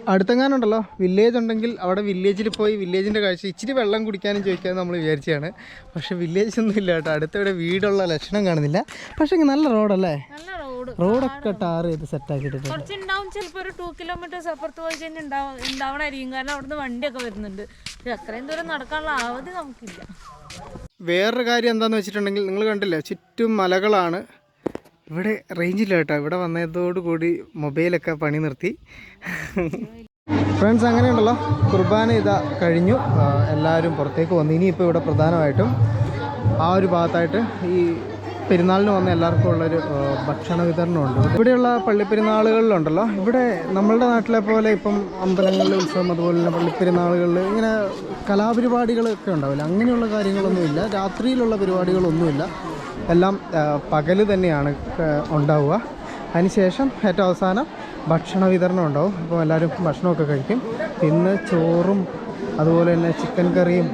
അടുത്തെങ്ങാനുണ്ടല്ലോ? വില്ലേജ് ഉണ്ടെങ്കിൽ അവിടെ വില്ലേജിൽ പോയി വില്ലേജിന്റെ കാഴ്ച. ഇച്ചിരി വെള്ളം കുടിക്കാനും ചോദിക്കാൻ നമ്മൾ വിചാരിച്ചതാണ്. പക്ഷേ വില്ലേജ് ഒന്നും ഇല്ല കേട്ടോ. അടുത്തിവിടെ വീടുള്ള ലക്ഷണം കാണുന്നില്ല. പക്ഷേ നല്ല റോഡല്ലേ റോഡൊക്കെ ടാർ ചെയ്ത് സെറ്റ് ആക്കിയിട്ടുണ്ട് ചിലപ്പോൾ ഒരു ടു കിലോമീറ്റേഴ്സ് അപ്പുറത്ത് പോയി കഴിഞ്ഞാൽ ഉണ്ടാവും ഉണ്ടാവണായിരിക്കും. കാരണം അവിടുന്ന് വണ്ടിയൊക്കെ വരുന്നുണ്ട്. പക്ഷെ അത്രയും ദൂരം നടക്കാനുള്ള അവധി നമുക്കില്ല. വേറൊരു കാര്യം എന്താണെന്ന് വെച്ചിട്ടുണ്ടെങ്കിൽ നിങ്ങൾ കണ്ടില്ലേ? ചുറ്റും മലകളാണ്. ഇവിടെ റേഞ്ചില്ല കേട്ടോ. ഇവിടെ വന്നതോടുകൂടി മൊബൈലൊക്കെ പണി നിർത്തി. ഫ്രണ്ട്സ് അങ്ങനെയുണ്ടല്ലോ. കുർബാന ഇതാ കഴിഞ്ഞു. എല്ലാവരും പുറത്തേക്ക് വന്നു. ഇനിയിപ്പോൾ ഇവിടെ പ്രധാനമായിട്ടും ആ ഒരു ഭാഗത്തായിട്ട് ഈ പെരുന്നാളിന് വന്ന എല്ലാവർക്കും ഉള്ളൊരു ഭക്ഷണ വിതരണമുണ്ട്. ഇവിടെയുള്ള പള്ളിപ്പെരുന്നാളുകളിലുണ്ടല്ലോ. ഇവിടെ നമ്മളുടെ നാട്ടിലെ പോലെ ഇപ്പം അമ്പലങ്ങളിലെ ഉത്സവം അതുപോലെ തന്നെ പള്ളിപ്പെരുന്നാളുകളിൽ ഇങ്ങനെ കലാപരിപാടികളൊക്കെ ഉണ്ടാവില്ല. അങ്ങനെയുള്ള കാര്യങ്ങളൊന്നുമില്ല. രാത്രിയിലുള്ള പരിപാടികളൊന്നുമില്ല. എല്ലാം പകൽ തന്നെയാണ് ഉണ്ടാവുക. അതിനുശേഷം ഏറ്റവും അവസാനം ഭക്ഷണ വിതരണം ഉണ്ടാവും. അപ്പോൾ എല്ലാവരും ഭക്ഷണമൊക്കെ കഴിക്കും. ഇന്ന് ചോറും അതുപോലെ തന്നെ ചിക്കൻ കറിയും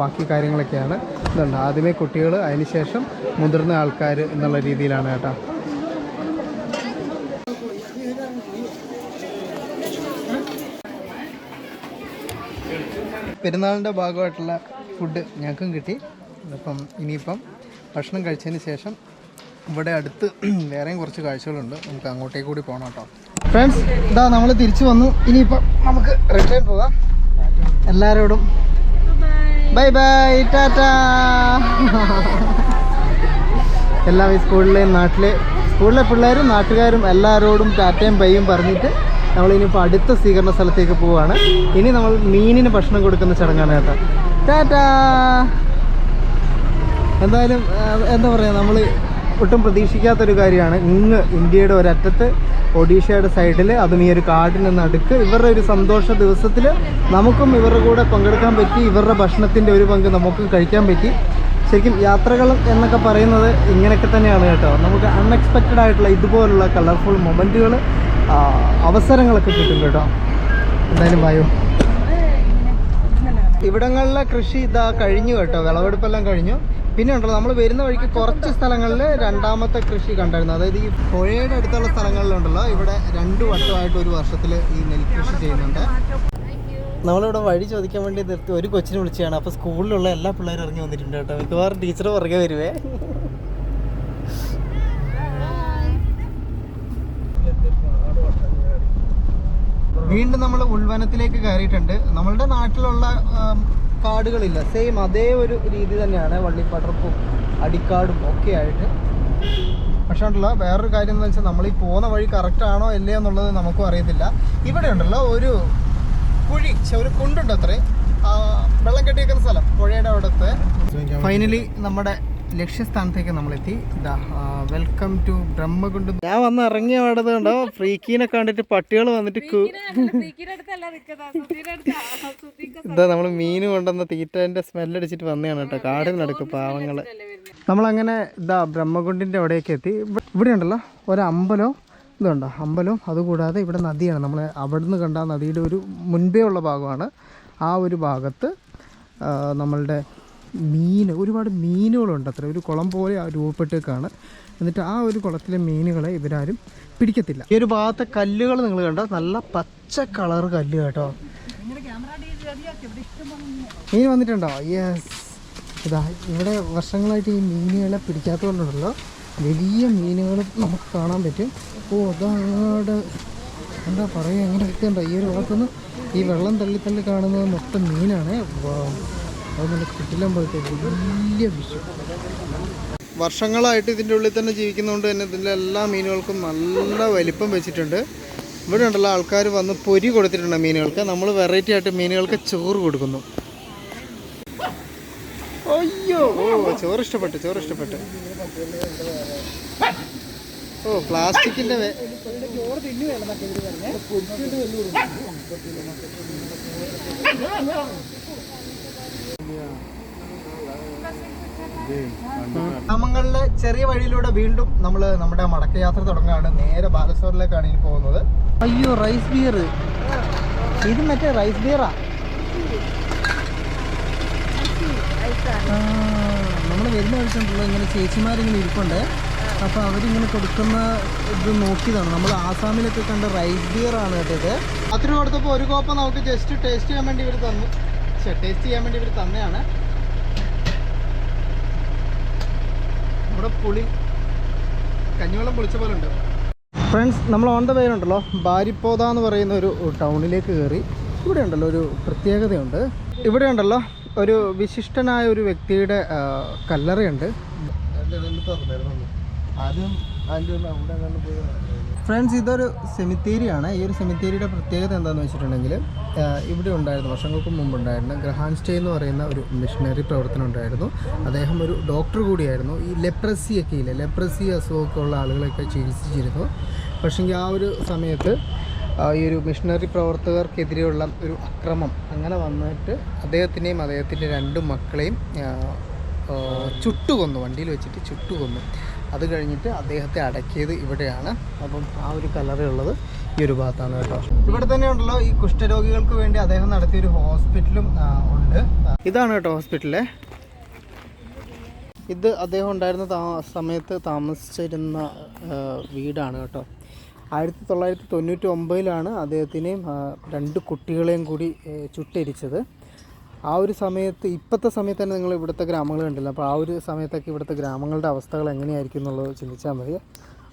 ബാക്കി കാര്യങ്ങളൊക്കെയാണ് ഇതുണ്ട്. ആദ്യമേ കുട്ടികൾ അതിനുശേഷം മുതിർന്ന ആൾക്കാർ എന്നുള്ള രീതിയിലാണ് കേട്ടോ. പെരുന്നാളിന്റെ ഭാഗമായിട്ടുള്ള ഫുഡ് ഞങ്ങൾക്കും കിട്ടി. അപ്പം ഇനിയിപ്പം ഭക്ഷണം കഴിച്ചതിന് ശേഷം ഇവിടെ അടുത്ത് വേറെയും കുറച്ച് കാഴ്ചകളുണ്ട്. നമുക്ക് അങ്ങോട്ടേക്ക് കൂടി പോകണം കേട്ടോ. ഫ്രണ്ട്സ് ഇതാ നമ്മൾ തിരിച്ചു വന്നു. ഇനിയിപ്പം നമുക്ക് റിട്ടേൺ പോകാം. എല്ലാവരോടും ബൈ ബൈ ടാറ്റാ. എല്ലാം ഈ സ്കൂളിലെയും നാട്ടിലെ സ്കൂളിലെ പിള്ളേരും നാട്ടുകാരും എല്ലാവരോടും ടാറ്റയും ബൈയും പറഞ്ഞിട്ട് നമ്മളിനിയിപ്പോൾ അടുത്ത സ്വീകരണ സ്ഥലത്തേക്ക് പോവുകയാണ് ഇനി നമ്മൾ മീനിന് ഭക്ഷണം കൊടുക്കുന്ന ചടങ്ങാണ് കേട്ടോ. ടാറ്റാ. എന്തായാലും എന്താ പറയുക നമ്മൾ ഒട്ടും പ്രതീക്ഷിക്കാത്തൊരു കാര്യമാണ്. ഇങ്ങ് ഇന്ത്യയുടെ ഒരറ്റത്ത് ഒഡീഷയുടെ സൈഡിൽ അതും ഈ ഒരു കാടിന് നടുക്ക് ഇവരുടെ ഒരു സന്തോഷ ദിവസത്തിൽ നമുക്കും ഇവരുടെ കൂടെ പങ്കെടുക്കാൻ പറ്റി ഇവരുടെ ഭക്ഷണത്തിന്റെ ഒരു പങ്ക് നമുക്കും കഴിക്കാൻ പറ്റി. ശരിക്കും യാത്രകൾ എന്നൊക്കെ പറയുന്നത് ഇങ്ങനെയൊക്കെ തന്നെയാണ് കേട്ടോ. നമുക്ക് അൺഎക്സ്പെക്റ്റഡ് ആയിട്ടുള്ള ഇതുപോലുള്ള കളർഫുൾ മൊമെന്റുകൾ അവസരങ്ങളൊക്കെ കിട്ടും കേട്ടോ. എന്തായാലും വായോ. ഇവിടങ്ങളിലെ കൃഷി ഇതാ കഴിഞ്ഞു കേട്ടോ. വിളവെടുപ്പെല്ലാം കഴിഞ്ഞു. പിന്നെ ഉണ്ടല്ലോ നമ്മൾ വരുന്ന വഴിക്ക് കുറച്ച് സ്ഥലങ്ങളിൽ രണ്ടാമത്തെ കൃഷി കണ്ടായിരുന്നു. അതായത് ഈ പുഴയുടെ അടുത്തുള്ള സ്ഥലങ്ങളിലുണ്ടല്ലോ ഇവിടെ രണ്ട് വട്ടമായിട്ട് ഒരു വർഷത്തിൽ ഈ നെൽകൃഷി ചെയ്യുന്നുണ്ട്. നമ്മളിവിടെ വഴി ചോദിക്കാൻ വേണ്ടി നിർത്തി ഒരു കൊച്ചിനെ വിളിച്ചതാണ്. അപ്പോൾ സ്കൂളിലുള്ള എല്ലാ പിള്ളേരും ഇറങ്ങി വന്നിട്ടുണ്ട് കേട്ടോ. മിക്കവാറും ടീച്ചർ പുറകെ വരുവേ. വീണ്ടും നമ്മൾ ഉൾവനത്തിലേക്ക് കയറിയിട്ടുണ്ട്. നമ്മളുടെ നാട്ടിലുള്ള കാടുകളില്ല സെയിം അതേ ഒരു രീതി തന്നെയാണ് വള്ളിപ്പടർപ്പും അടിക്കാടും ഒക്കെ ആയിട്ട്. പക്ഷേ ഉണ്ടല്ലോ വേറൊരു കാര്യം എന്ന് വെച്ചാൽ നമ്മൾ ഈ പോകുന്ന വഴി കറക്റ്റ് ആണോ അല്ലേ എന്നുള്ളത് നമുക്കും അറിയത്തില്ല. ഇവിടെ ഉണ്ടല്ലോ ഒരു കുഴി ഒരു കുണ്ടുണ്ട് അത്രേ വെള്ളം കെട്ടിയേക്കുന്ന സ്ഥലം പുഴയുടെ അവിടുത്തെ. ഫൈനലി നമ്മുടെ ലക്ഷ്യസ്ഥാനത്തേക്ക് നമ്മളെത്തി. Welcome to Brahmakund. ഞാൻ വന്ന് ഇറങ്ങിയ പാടത് കണ്ടോ ഫ്രീക്കീനെ കണ്ടിട്ട് പട്ടികൾ വന്നിട്ട് എന്താ ഇതാ നമ്മൾ മീൻ കൊണ്ടുവന്ന തീറ്റന്റെ സ്മെല്ലടിച്ചിട്ട് വന്നതാണ് കേട്ടോ കാടിന് നടക്കും പാവങ്ങൾ നമ്മളങ്ങനെ ഇതാ ബ്രഹ്മകുണ്ടിന്റെ അവിടേക്ക് എത്തി. ഇവ- ഇവിടെ ഉണ്ടല്ലോ ഒരു അമ്പലം ഇതുണ്ടോ? അമ്പലവും അതുകൂടാതെ ഇവിടെ നദിയാണ്. നമ്മൾ അവിടുന്ന് കണ്ട നദിയുടെ ഒരു മുൻപേ ഉള്ള ഭാഗമാണ്. ആ ഒരു ഭാഗത്ത് നമ്മളുടെ മീൻ ഒരുപാട് മീനുകളുണ്ട് അത്ര. ഒരു കുളം പോലെ രൂപപ്പെട്ടേക്കാണ് എന്നിട്ട് ആ ഒരു കുളത്തിലെ മീനുകളെ ഇവരാരും പിടിക്കത്തില്ല. ഈ ഒരു ഭാഗത്തെ കല്ലുകൾ നിങ്ങൾ കണ്ടോ? നല്ല പച്ച കളർ കല്ല് കേട്ടോ. മീൻ വന്നിട്ടുണ്ടോ? യെസ് ഇതാ ഇവിടെ വർഷങ്ങളായിട്ട് ഈ മീനുകളെ പിടിക്കാത്തതുകൊണ്ടുണ്ടല്ലോ. വലിയ മീനുകൾ നമുക്ക് കാണാൻ പറ്റും. ഓ അതാണ്. എന്താ പറയുക? എങ്ങനെ എത്തുന്നുണ്ടോ ഈ ഒരു ഭാഗത്തുനിന്ന് ഈ വെള്ളം തള്ളി തള്ളി കാണുന്നത് മൊത്തം മീനാണ്. വലിയ വർഷങ്ങളായിട്ട് ഇതിന്റെ ഉള്ളിൽ തന്നെ ജീവിക്കുന്നതുകൊണ്ട് തന്നെ ഇതിന്റെ എല്ലാ മീനുകൾക്കും നല്ല വലിപ്പം വെച്ചിട്ടുണ്ട്. ഇവിടെ ഉണ്ടല്ലോ ആൾക്കാർ വന്ന് പൊരി കൊടുത്തിട്ടുണ്ട് മീനുകൾക്ക്. നമ്മൾ വെറൈറ്റി ആയിട്ട് മീനുകൾക്ക് ചോറ് കൊടുക്കുന്നു. അയ്യോ ഓ ചോറ് ഇഷ്ടപ്പെട്ടു ചോറ് ഇഷ്ടപ്പെട്ടു. ഓ പ്ലാസ്റ്റിക്കിന്റെ വേ- ഗ്രാമങ്ങളിലെ ചെറിയ വഴിയിലൂടെ വീണ്ടും നമ്മൾ നമ്മുടെ മടക്കയാത്ര തുടങ്ങുകയാണ്. നേരെ ബാലസോറിലേക്കാണ് ഇനി പോകുന്നത്. അയ്യോ റൈസ് ബിയർ ഇത് മറ്റേ റൈസ് ബിയറാ നമ്മൾ വരുന്ന വഴിക്കുണ്ടല്ലോ. ഇങ്ങനെ ചേച്ചിമാരിങ്ങനെ ഇരിപ്പുണ്ട്. അപ്പോൾ അവരിങ്ങനെ കൊടുക്കുന്ന ഇത് നോക്കിയതാണ്. നമ്മൾ ആസാമിലൊക്കെ കണ്ട റൈസ് ബിയർ ആണ് കേട്ടത് അത്ര കൊടുത്തപ്പോൾ ഒരു കോപ്പ നമുക്ക് ജസ്റ്റ് ടേസ്റ്റ് ചെയ്യാൻ വേണ്ടി ഇവർ തന്നു. ടേസ്റ്റ് ചെയ്യാൻ വേണ്ടി ഇവർ തന്നെയാണ്. നമ്മുടെ പുളി കഞ്ഞിവെള്ളം പൊളിച്ച പോലെ ഉണ്ട്. ഫ്രണ്ട്സ് നമ്മൾ ഓൺ ദ വേ ഉണ്ടല്ലോ. ബാരിപ്പോത എന്ന് പറയുന്ന ഒരു ടൗണിലേക്ക് കയറി. ഇവിടെ ഉണ്ടല്ലോ ഒരു പ്രത്യേകതയുണ്ട്. ഇവിടെ ഉണ്ടല്ലോ ഒരു വിശിഷ്ടനായ ഒരു വ്യക്തിയുടെ കല്ലറയുണ്ട്. ആദ്യം അവിടെ പോയി. ഫ്രണ്ട്സ് ഇതൊരു സെമിത്തേരിയാണ് ഈ ഒരു സെമിത്തേരിയുടെ പ്രത്യേകത എന്താണെന്ന് വെച്ചിട്ടുണ്ടെങ്കിൽ ഇവിടെ ഉണ്ടായിരുന്നു വർഷങ്ങൾക്ക് മുമ്പ് ഉണ്ടായിരുന്ന ഗ്രഹാൻ സ്റ്റേ എന്ന് പറയുന്ന ഒരു മിഷണറി പ്രവർത്തനം ഉണ്ടായിരുന്നു. അദ്ദേഹം ഒരു ഡോക്ടർ കൂടിയായിരുന്നു. ഈ ലെപ്രസി ഒക്കെ ഇല്ലേ ലെപ്രസി അസുഖമൊക്കെ ഉള്ള ആളുകളെയൊക്കെ ചികിത്സിച്ചിരുന്നു. പക്ഷേങ്കിൽ ആ ഒരു സമയത്ത് ഈ ഒരു മിഷണറി പ്രവർത്തകർക്കെതിരെയുള്ള ഒരു അക്രമം അങ്ങനെ വന്നിട്ട് അദ്ദേഹത്തിനെയും അദ്ദേഹത്തിന്റെ രണ്ട് മക്കളെയും ചുട്ടുകൊന്നു വണ്ടിയിൽ വെച്ചിട്ട് ചുട്ടുകൊന്നു. അത് കഴിഞ്ഞിട്ട് അദ്ദേഹത്തെ അടക്കിയത് ഇവിടെയാണ്. അപ്പം ആ ഒരു കലറുള്ളത് ഈ ഒരു ഭാഗത്താണ് കേട്ടോ. ഇവിടെ തന്നെ ഉണ്ടല്ലോ ഈ കുഷ്ഠരോഗികൾക്ക് വേണ്ടി അദ്ദേഹം നടത്തിയ ഒരു ഹോസ്പിറ്റലും ഉണ്ട്. ഇതാണ് കേട്ടോ ഹോസ്പിറ്റൽ ഇത് അദ്ദേഹം ഉണ്ടായിരുന്ന താ സമയത്ത് താമസിച്ചിരുന്ന വീടാണ് കേട്ടോ. ആയിരത്തി തൊള്ളായിരത്തി തൊണ്ണൂറ്റി ഒമ്പതിലാണ് അദ്ദേഹത്തിനെയും രണ്ട് കുട്ടികളെയും കൂടി ചുട്ടെരിച്ചത്. ആ ഒരു സമയത്ത് ഇപ്പോഴത്തെ സമയത്ത് തന്നെ നിങ്ങൾ ഇവിടുത്തെ ഗ്രാമങ്ങൾ കണ്ടില്ല? അപ്പോൾ ആ ഒരു സമയത്തൊക്കെ ഇവിടുത്തെ ഗ്രാമങ്ങളുടെ അവസ്ഥകൾ എങ്ങനെയായിരിക്കും എന്നുള്ളത് ചിന്തിച്ചാൽ മതി.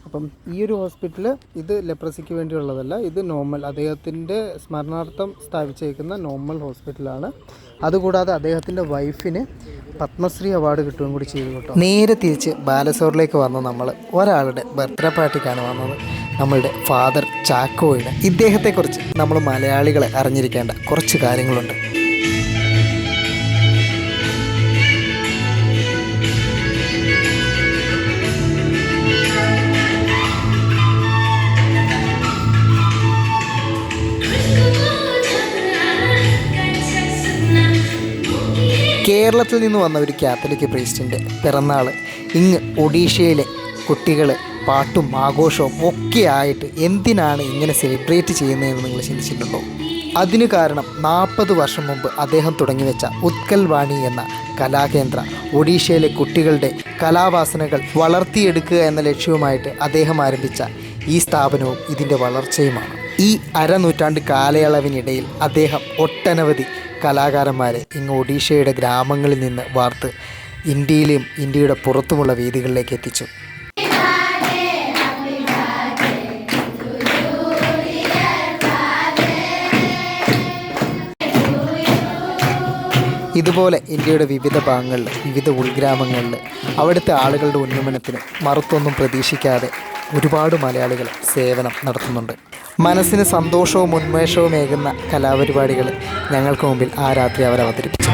അപ്പം ഈ ഒരു ഹോസ്പിറ്റൽ ഇത് ലെപ്രസിക്ക് വേണ്ടിയുള്ളതല്ല ഇത് നോർമൽ അദ്ദേഹത്തിന്റെ സ്മരണാർത്ഥം സ്ഥാപിച്ചേക്കുന്ന നോർമൽ ഹോസ്പിറ്റലാണ്. അതുകൂടാതെ അദ്ദേഹത്തിന്റെ വൈഫിന് പത്മശ്രീ അവാർഡ് കിട്ടുകയും കൂടി ചെയ്തു കേട്ടോ. നേരെ തിരിച്ച് ബാലസോറിലേക്ക് വന്ന നമ്മൾ. ഒരാളുടെ ബർത്ത്ഡേ പാർട്ടിക്കാണ് വന്നത്. നമ്മളുടെ ഫാദർ ചാക്കോയുടെ. ഇദ്ദേഹത്തെക്കുറിച്ച് നമ്മൾ മലയാളികളെ അറിഞ്ഞിരിക്കേണ്ട കുറച്ച് കാര്യങ്ങളുണ്ട്. കേരളത്തിൽ നിന്ന് വന്ന ഒരു കാത്തലിക് പ്രീസ്റ്റിന്റെ പിറന്നാൾ ഇങ്ങ് ഒഡീഷയിലെ കുട്ടികൾ പാട്ടും ആഘോഷവും ഒക്കെ ആയിട്ട് എന്തിനാണ് ഇങ്ങനെ സെലിബ്രേറ്റ് ചെയ്യുന്നതെന്ന് നിങ്ങൾ ചിന്തിച്ചിട്ടുണ്ടോ? അതിനു കാരണം നാൽപ്പത് വർഷം മുമ്പ് അദ്ദേഹം തുടങ്ങി വെച്ച ഉത്കൽവാണി എന്ന കലാകേന്ദ്ര ഒഡീഷയിലെ കുട്ടികളുടെ കലാവാസനകൾ വളർത്തിയെടുക്കുക എന്ന ലക്ഷ്യവുമായിട്ട് അദ്ദേഹം ആരംഭിച്ച ഈ സ്ഥാപനവും ഇതിന്റെ വളർച്ചയുമാണ്. ഈ അരനൂറ്റാണ്ട് കാലയളവിനിടയിൽ അദ്ദേഹം ഒട്ടനവധി കലാകാരന്മാരെ ഇങ്ങ് ഒഡീഷയുടെ ഗ്രാമങ്ങളിൽ നിന്ന് വാർത്ത് ഇന്ത്യയിലും ഇന്ത്യയുടെ പുറത്തുമുള്ള വേദികളിലേക്ക് എത്തിച്ചു. ഇതുപോലെ ഇന്ത്യയുടെ വിവിധ ഭാഗങ്ങളിൽ വിവിധ ഉൾഗ്രാമങ്ങളിൽ അവിടുത്തെ ആളുകളുടെ ഉന്നമനത്തിന് മറുത്തൊന്നും പ്രതീക്ഷിക്കാതെ ഒരുപാട് മലയാളികൾ സേവനം നടത്തുന്നുണ്ട്. മനസ്സിന് സന്തോഷവും ഉന്മേഷവും ഏകുന്ന കലാപരിപാടികൾ ഞങ്ങൾക്ക് മുമ്പിൽ ആ രാത്രി അവർ അവതരിപ്പിച്ചു.